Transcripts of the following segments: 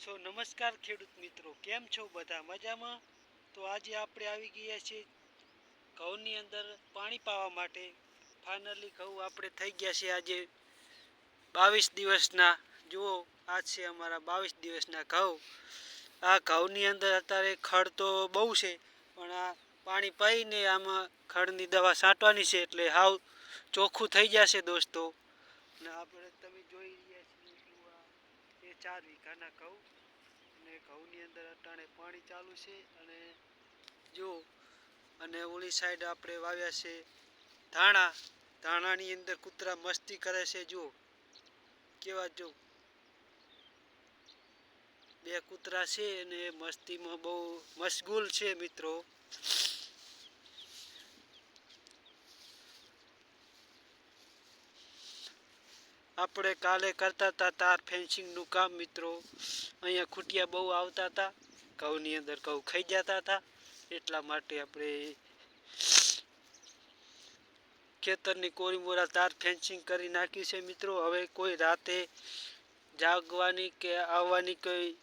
સો નમસ્કાર ખેડૂત મિત્રો, કેમ છો બધા? મજામાં? તો આજે આપણે આવી ગયા છીએ ઘઉંની અંદર પાણી પાવા માટે. ફાઇનલી ઘઉં આપણે થઈ ગયા છે આજે બાવીસ દિવસના. જુઓ આજ છે અમારા બાવીસ દિવસના ઘઉં. આ ઘઉંની અંદર અત્યારે ખડ તો બહુ છે, પણ આ પાણી પાઈને આમાં ખડની દવા છાંટવાની છે એટલે હાવ ચોખ્ખું થઈ જશે દોસ્તો. અને આપણે તમે જોઈ રહ્યા છીએ એ ચાર વીઘાના ઘઉં અંદર અટાણે પાણી ચાલુ છે અને જો, અને ઓલી સાઈડ આપણે વાવ્યા છે ધાણા. ધાણાની અંદર કૂતરા મસ્તી કરે છે જો કેવા જો. બે કૂતરા છે અને મસ્તીમાં બહુ મશગુલ છે મિત્રો. આપણે કાલે કરતા હતા તાર ફેન્સિંગનું કામ, મિત્રો. અહીંયા ખૂટિયા બહુ આવતા હતા. ઘઉંની અંદર ઘઉં ખાઈ જતા હતા. એટલા માટે આપણે ખેતરની કોરીમોરા તાર ફેન્સિંગ કરી નાખ્યું છે, મિત્રો. હવે કોઈ રાતે જાગવાની કે આવવાની કોઈ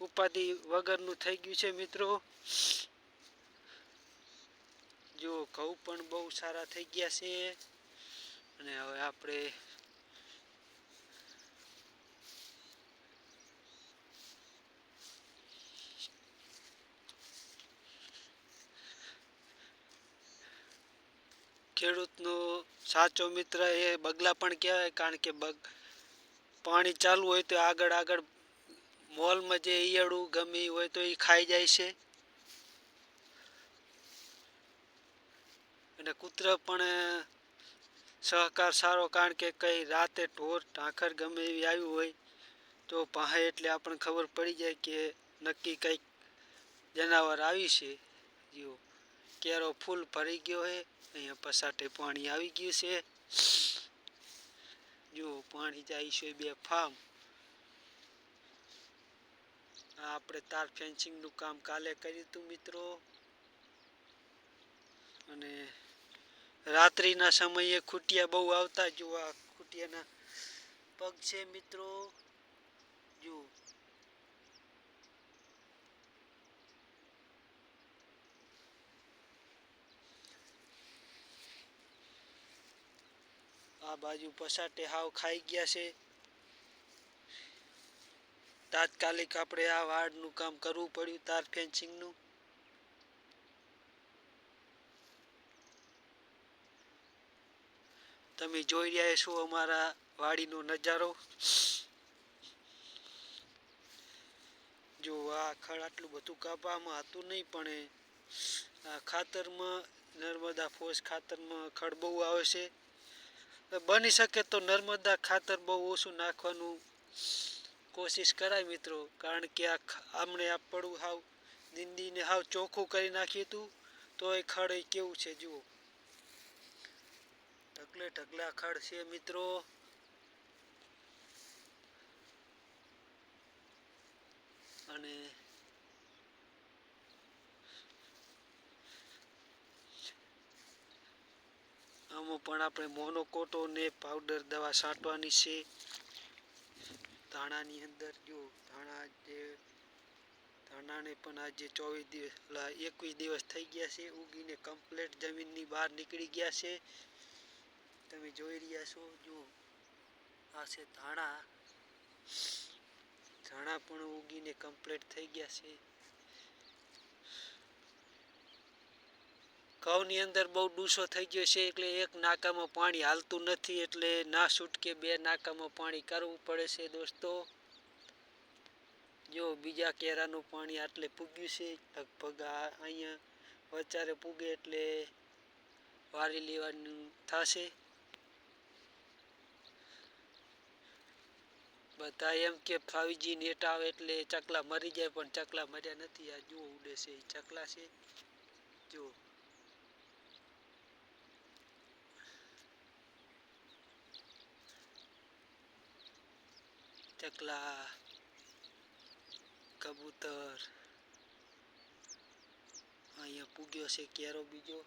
ઉપાધિ વગરનું થઈ ગયું છે, મિત્રો. જો ઘઉં પણ બહુ સારા થઈ ગયા છે. અને હવે આપણે ખેડૂતનો સાચો મિત્ર એ બગલા પણ કહેવાય, કારણ કે બગ, પાણી ચાલુ હોય તો આગળ આગળ મોલમાં જે ઈયળું ગમે હોય તો એ ખાઈ જાય છે. અને કૂતરો પણ સહકાર સારો, કારણ કે કઈ રાતે ઢોર, ઢાંખર ગમે એવી આવ્યું હોય તો પાસે એટલે આપણને ખબર પડી જાય કે નક્કી કંઈક જનાવર આવી છે. જો કેરો ફૂલ ભરી ગયો છે અહીંયા પસાટે પાણી આવી ગયું છે. જો પાણી જાય છે બે ફાર્મ આપણે તાર ફેન્સિંગનું કામ કાલે કર્યું હતું મિત્રો. અને રાત્રિના સમયે ખૂટિયા બહુ આવતા. જો આ ખૂટિયાના પગ છે મિત્રો. જો આ બાજુ પસાટે હાવ ખાઈ ગયા છે. તાત્કાલિક આપણે આ વાડનું કામ કરવું પડ્યું તાર ફેન્સિંગનું. તમે જોઈ રહ્યા છો અમારા વાડીનો નજારો. જો આ ખડ આટલું બધું કાપવામાં હતું નહીં, પણ ખાતરમાં નર્મદા ફોસ ખાતરમાં ખડ બહુ આવે છે. બની શકે તો નર્મદા ખાતર બહુ ઓછું નાખવાનું કોશિશ કરાય મિત્રો, કારણ કે આ આમણે આ પડવું હાવ નિંદીને હાવ ચોખ્ખું કરી નાખ્યું હતું તો એ ખડ કેવું છે જુઓ. ઢગલે ઢગલા ખડ છે મિત્રો અને આમાં પણ આપણે મોનોકોટો ને પાવડર દવા છાંટવાની છે. ધાણાની અંદર જો ધાણા જે ધાણાને પણ આજે ચોવીસ દિવસ એકવીસ દિવસ થઈ ગયા છે, ઉગીને કમ્પ્લેટ જમીનની બહાર નીકળી ગયા છે. તમે જોઈ રહ્યા છો, જો આ છે ધાણા. ધાણા પણ ઉગીને કમ્પ્લેટ થઈ ગયા છે. ઘઉંની અંદર બહુ ડૂસો થઈ ગયો છે, એટલે એક નાકામાં પાણી હાલતું નથી, એટલે ના છૂટકે બે નાકામાં પાણી કરવું પડે છે દોસ્તો. જો બીજા કેરાનું પાણી આટલે પૂગ્યું છે, લગભગ આ અહીંયા વચારે પૂગે એટલે વારી લેવાનું થશે. બધા એમ કે ફાવીજી નેટ આવે એટલે ચકલા મરી જાય, પણ ચકલા મર્યા નથી, આ જુઓ ઉડે છે એ ચકલા છે. જુઓ ચકલા કબૂતર અહીંયા પૂગ્યો છે ક્યારો બીજો?